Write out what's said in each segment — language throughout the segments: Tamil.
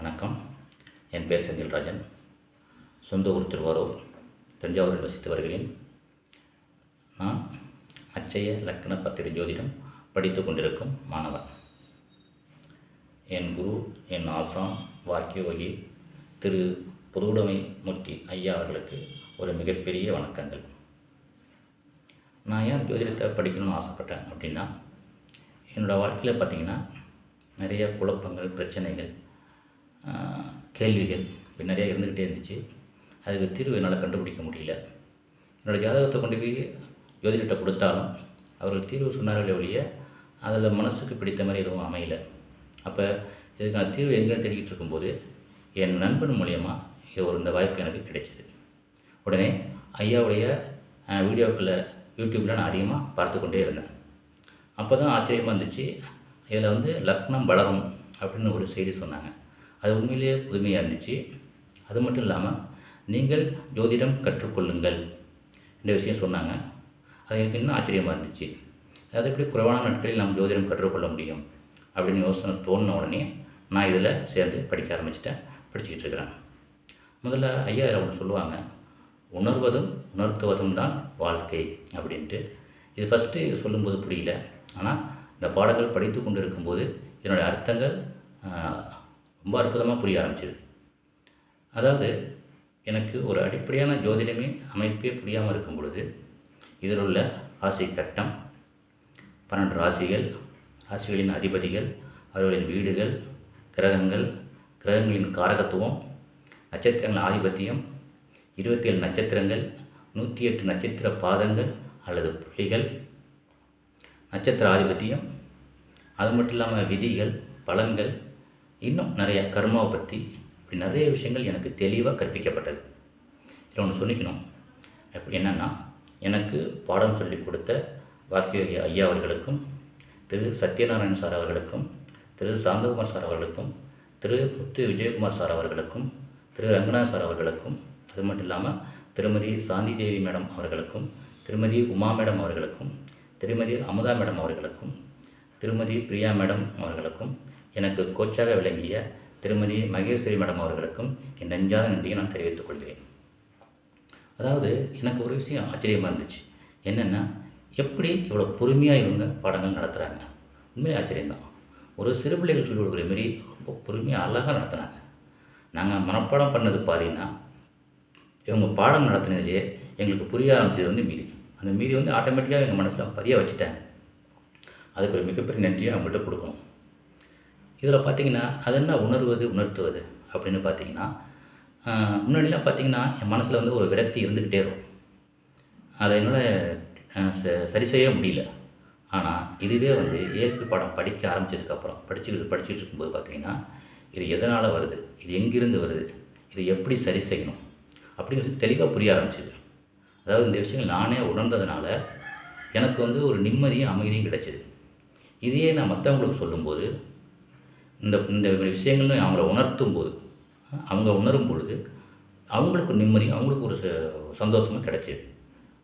வணக்கம். என் பேர் செந்தில்ராஜன் சொந்த ஊர் திருவாரூர். தஞ்சாவூரில் வசித்து வருகிறேன். நான் அச்சய லக்ன பத்திர ஜோதிடம் படித்து கொண்டிருக்கும் மாணவன் என் குரு என் ஆசாம் வாக்கியோகி திரு புதுவுடைமை மூர்த்தி ஐயா அவர்களுக்கு ஒரு மிகப்பெரிய வணக்கங்கள். நான் ஏன் ஜோதிடத்தை படிக்கணும்னு ஆசைப்பட்டேன் அப்படின்னா என்னோடய வாழ்க்கையில் பார்த்திங்கன்னா நிறைய குழப்பங்கள் பிரச்சனைகள் கேள்விகள் இப்போ நிறையா இருந்துக்கிட்டே இருந்துச்சு. அதுக்கு தீர்வு என்னால் கண்டுபிடிக்க முடியல. என்னோடய ஜாதகத்தை கொண்டு போய் ஜோதிடத்தை கொடுத்தாலும் அவர்கள் தீர்வு சொன்னார்களே ஒழிய அதில் மனசுக்கு பிடித்த மாதிரி எதுவும் அமையல. அப்போ இதுக்கான தீர்வு எங்கேன்னு தேடிக்கிட்டு இருக்கும்போது என் நண்பன் மூலியமாக இது ஒரு இந்த வாய்ப்பு எனக்கு கிடைச்சிது. உடனே ஐயாவுடைய வீடியோக்களை யூடியூப்பில் நான் அதிகமாக பார்த்து கொண்டே இருந்தேன். அப்போ தான் ஆச்சரியமாக இருந்துச்சு. இதில் வந்து லக்னம் வளரும் அப்படின்னு ஒரு செய்தி சொன்னாங்க. அது உண்மையிலேயே புதுமையாக இருந்துச்சு. அது மட்டும் இல்லாமல் நீங்கள் ஜோதிடம் கற்றுக்கொள்ளுங்கள் இந்த விஷயம் சொன்னாங்க. அது எனக்கு இன்னும் ஆச்சரியமாக இருந்துச்சு. அது எப்படி குறைவான நாட்களில் நாம் ஜோதிடம் கற்றுக்கொள்ள முடியும் அப்படின்னு யோசனை தோணின உடனே நான் இதில் சேர்ந்து படிக்க ஆரம்பிச்சிட்டேன். படிச்சுக்கிட்டு இருக்கிறேன். முதல்ல ஐயா ஒன்று சொல்லுவாங்க. உணர்வதும் உணர்த்துவதும் தான் வாழ்க்கை அப்படின்ட்டு. இது ஃபஸ்ட்டு சொல்லும்போது புரியல. ஆனால் இந்த பாடங்கள் படித்து கொண்டு இருக்கும்போது இதனுடைய அர்த்தங்கள் ரொம்ப அற்புதமாக புரிய ஆரம்பிச்சிது. அதாவது எனக்கு ஒரு அடிப்படையான ஜோதிடமே அமைப்பே புரியாமல் இருக்கும் பொழுது இதில் உள்ள ராசி கட்டம் பன்னெண்டு ராசிகள் ராசிகளின் அதிபதிகள் அவர்களின் வீடுகள் கிரகங்கள் கிரகங்களின் காரகத்துவம் நட்சத்திரங்கள் ஆதிபத்தியம் இருபத்தி ஏழு நட்சத்திரங்கள் நூற்றி எட்டு நட்சத்திர பாதங்கள் அல்லது புள்ளிகள் நட்சத்திர ஆதிபத்தியம் அது மட்டும் இல்லாமல் விதிகள் பலன்கள் இன்னும் நிறைய கர்மாவை பற்றி இப்படி நிறைய விஷயங்கள் எனக்கு தெளிவாக கற்பிக்கப்பட்டது. இதில் ஒன்று சொல்லிக்கணும். அப்படி என்னென்னா எனக்கு பாடம் சொல்லிக் கொடுத்த வாக்கிய ஐயா அவர்களுக்கும் திரு சத்யநாராயண் சார் அவர்களுக்கும் திரு சாந்தகுமார் சார் அவர்களுக்கும் திரு முத்து விஜயகுமார் சார் அவர்களுக்கும் திரு ரங்கநாத் சார் அவர்களுக்கும் அது மட்டும் இல்லாமல் திருமதி சாந்தி தேவி மேடம் அவர்களுக்கும் திருமதி உமா மேடம் அவர்களுக்கும் திருமதி அமுதா மேடம் அவர்களுக்கும் திருமதி பிரியா மேடம் அவர்களுக்கும் எனக்கு கோச்சாக விளங்கிய திருமதி மகேஸ்வரி மேடம் அவர்களுக்கும் என் நெஞ்சாத நன்றியை நான் தெரிவித்துக் கொள்கிறேன். அதாவது எனக்கு ஒரு விஷயம் ஆச்சரியமாக இருந்துச்சு. என்னென்னா எப்படி இவ்வளோ பொறுமையாக இவங்க பாடங்கள் நடத்துகிறாங்க உண்மையிலே ஆச்சரியம்தான். ஒரு சிறு பிள்ளைகள் சொல்லிக் கொடுக்குற மாரி ரொம்ப பொறுமையாக அழகாக நடத்துனாங்க. நாங்கள் மனப்பாடம் பண்ணது பார்த்தீங்கன்னா இவங்க பாடம் நடத்தினதுலேயே எங்களுக்கு புரிய ஆரம்பிச்சது வந்து மீதி. அந்த மீதி வந்து ஆட்டோமேட்டிக்காக எங்கள் மனசில் பதிய வச்சுட்டாங்க. அதுக்கு ஒரு மிகப்பெரிய நன்றியை அவங்கள்ட்ட கொடுக்கணும். இதில் பார்த்தீங்கன்னா அது என்ன உணர்வது உணர்த்துவது அப்படின்னு பார்த்தீங்கன்னா முன்னாடிலாம் பார்த்தீங்கன்னா என் மனசில் வந்து ஒரு விரக்தி இருந்துக்கிட்டே இருக்கும். அதை என்னால் சரி செய்ய முடியல. ஆனால் இதுவே வந்து இயற்கை பாடம் படிக்க ஆரம்பிச்சதுக்கப்புறம் படிச்சுக்கிட்டு படிச்சுட்டு இருக்கும்போது பார்த்தீங்கன்னா இது எதனால் வருது? இது எங்கிருந்து வருது? இது எப்படி சரி செய்யணும்? அப்படிங்கிறது தெளிவாக புரிய ஆரம்பிச்சிது. அதாவது இந்த விஷயங்கள் நானே உணர்ந்ததுனால எனக்கு வந்து ஒரு நிம்மதியும் அமைதியும் கிடைச்சிது. இதையே நான் மற்றவங்களுக்கு சொல்லும்போது இந்த இந்த விஷயங்கள் அவங்கள உணர்த்தும் போது அவங்க உணரும் பொழுது அவங்களுக்கு ஒரு நிம்மதி அவங்களுக்கு ஒரு ச- சந்தோஷமும் கிடைச்சிது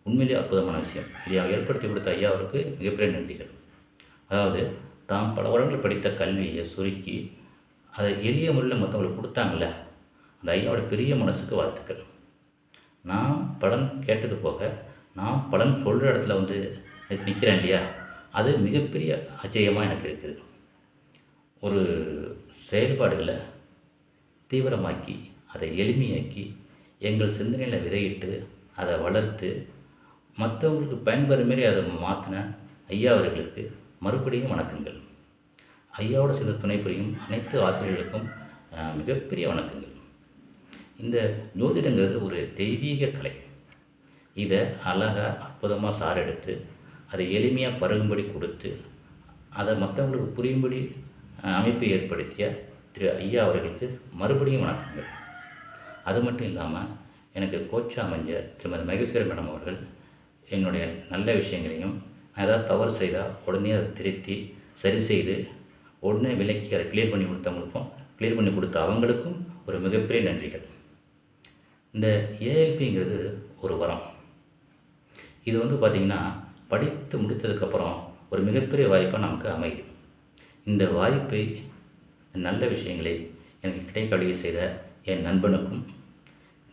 உண்மையிலேயே அற்புதமான விஷயம். இதை ஏற்படுத்தி கொடுத்த ஐயா அவருக்கு மிகப்பெரிய நன்றிகள். அதாவது தாம் பல வருடங்கள் படித்த கல்வியை சுருக்கி அதை எளிய முறையில் மற்றவங்களுக்கு கொடுத்தாங்கல்ல அந்த ஐயாவோட பெரிய மனசுக்கு வாழ்த்துக்கள். நான் பலன் கேட்டது போக நான் பலன் சொல்கிற இடத்துல வந்து நிற்கிறேன் இல்லையா? அது மிகப்பெரிய அச்சயமாக எனக்கு இருக்குது. ஒரு செயல்பாடுகளை தீவிரமாக்கி அதை எளிமையாக்கி எங்கள் சிந்தனையில் விதையிட்டு அதை வளர்த்து மற்றவங்களுக்கு பயன்பெறும் மாரி அதை மாற்றின ஐயா அவர்களுக்கு மறுபடியும் வணக்கங்கள். ஐயாவோட சேர்ந்த துணை புரியும் அனைத்து ஆசிரியர்களுக்கும் மிகப்பெரிய வணக்கங்கள். இந்த ஜோதிடங்கிறது ஒரு தெய்வீக கலை. இதை அழகாக அற்புதமாக சார் எடுத்து அதை எளிமையாக பருகும்படி கொடுத்து அதை மற்றவங்களுக்கு புரியும்படி அமைப்பை ஏற்படுத்திய திரு ஐயா அவர்களுக்கு மறுபடியும் வணக்கங்கள். அது மட்டும் இல்லாமல் எனக்கு கோச்சா அமைஞ்ச திருமதி மகேஸ்வரி மேடம் அவர்கள் என்னுடைய நல்ல விஷயங்களையும் நான் ஏதாவது தவறு செய்தால் உடனே அதை திருத்தி சரி செய்து உடனே விலக்கி அதை கிளியர் பண்ணி கொடுத்தவங்களுக்கும் கிளியர் பண்ணி கொடுத்த அவங்களுக்கும் ஒரு மிகப்பெரிய நன்றிகள். இந்த ஏஎல்பிங்கிறது ஒரு வரம். இது வந்து பார்த்திங்கன்னா படித்து முடித்ததுக்கப்புறம் ஒரு மிகப்பெரிய வாய்ப்பாக நமக்கு அமையுது. இந்த வாய்ப்பை நல்ல விஷயங்களை எனக்கு கிடைக்க செய்த என் நண்பனுக்கும்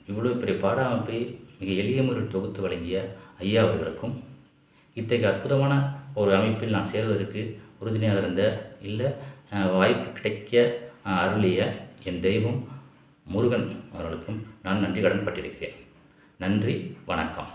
இவ்வளோ பெரிய பாட அமைப்பை மிக எளிய முறையில் தொகுத்து வழங்கிய ஐயா அவர்களுக்கும் இத்தகைய அற்புதமான ஒரு அமைப்பில் நான் சேர்வதற்கு உறுதுணையாக இருந்த இல்லை வாய்ப்பு கிடைக்க அருளிய என் தெய்வம் முருகன் அவர்களுக்கும் நான் நன்றி கடன் பட்டிருக்கிறேன். நன்றி வணக்கம்.